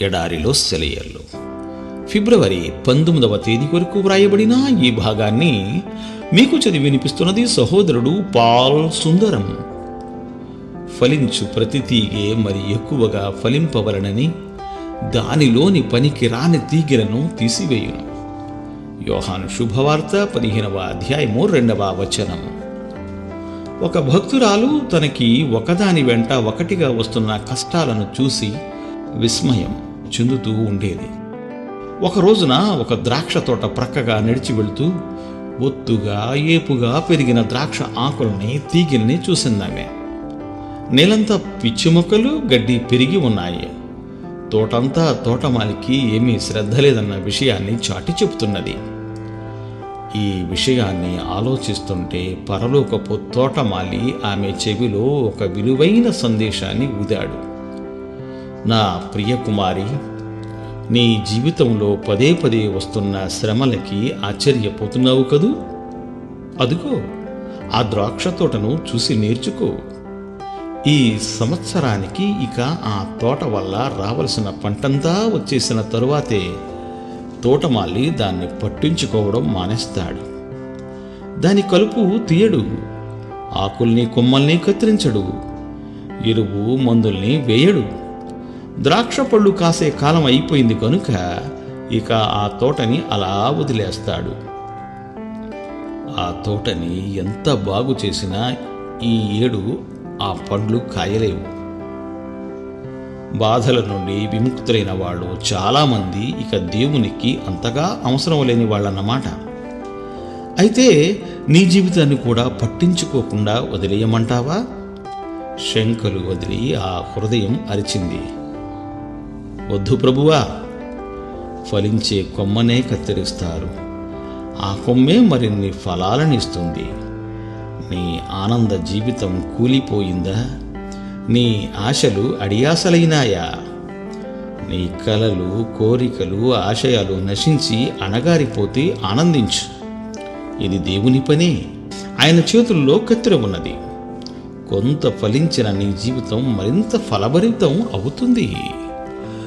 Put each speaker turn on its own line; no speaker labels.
ఎడారిలో సెలయర్లు ఫిబ్రవరి పంతొమ్మిదవ తేదీ వరకు వ్రాయబడిన ఈ భాగాన్ని మీకు చదివి వినిపిస్తున్నది సహోదరుడు పాల్ సుందరం. ఫలించు ప్రతి తీగే మరి ఎక్కువగా ఫలింపవలనని దానిలోని పనికి రాని తీగలను తీసివేయును. యోహాను శుభవార్త పదిహేనవ అధ్యాయము రెండవ వచనం. ఒక భక్తురాలు తనకి ఒకదాని వెంట ఒకటిగా వస్తున్న కష్టాలను చూసి విస్మయం. చెందుతూ ఉండేది. ఒక రోజున ఒక ద్రాక్ష తోట ప్రక్కగా నడిచి వెళుతూ ఒత్తుగా ఏపుగా పెరిగిన ద్రాక్ష ఆకుల్ని తీగిల్ని చూసిందామె. నేలంతా పిచ్చి మొక్కలు గడ్డి పెరిగి ఉన్నాయి. తోటంతా తోటమాలికి ఏమీ శ్రద్ధ లేదన్న విషయాన్ని చాటి చెబుతున్నది. ఈ విషయాన్ని ఆలోచిస్తుంటే పరలోకపు తోటమాలి ఆమె చెవిలో ఒక విలువైన సందేశాన్ని ఊదాడు. నా ప్రియ కుమారి నీ జీవితంలో పదే పదే వస్తున్న శ్రమలకి ఆశ్చర్యపోతున్నావు కదూ? అదుగో ఆ ద్రాక్ష తోటను చూసి నేర్చుకో. ఈ సంవత్సరానికి ఇక ఆ తోట వల్ల రావలసిన పంటంతా వచ్చేసిన తరువాతే తోటమాలి దాన్ని పట్టించుకోవడం మానేస్తాడు. దాని కలుపు తీయడు ఆకుల్ని కొమ్మల్ని కత్తిరించడు ఎరువు మందుల్ని వేయడు. ద్రాక్ష పళ్ళు కాసే కాలం అయిపోయింది కనుక ఇక ఆ తోటని అలా వదిలేస్తాడు. ఆ తోటని ఎంత బాగు చేసినా ఈ ఏడు ఆ పండ్లు కాయలేవు. బాధల నుండి విముక్తులైన వాళ్ళు చాలామంది ఇక దేవునికి అంతగా అవసరం లేని వాళ్ళన్నమాట. అయితే నీ జీవితాన్ని కూడా పట్టించుకోకుండా వదిలేయమంటావా? శంకలు వదిలి ఆ హృదయం అరిచింది. వద్దు ప్రభువా. ఫలించే కొమ్మనే కత్తిరిస్తారు. ఆ కొమ్మే మరిన్ని ఫలాలనిస్తుంది. నీ ఆనంద జీవితం కూలిపోయిందా? నీ ఆశలు అడియాసలైనాయా? నీ కలలు కోరికలు ఆశయాలు నశించి అణగారిపోతే ఆనందించు. ఇది దేవుని పని. ఆయన చేతుల్లో కత్తిర ఉన్నది. కొంత ఫలించిన నీ జీవితం మరింత ఫలభరితం అవుతుంది.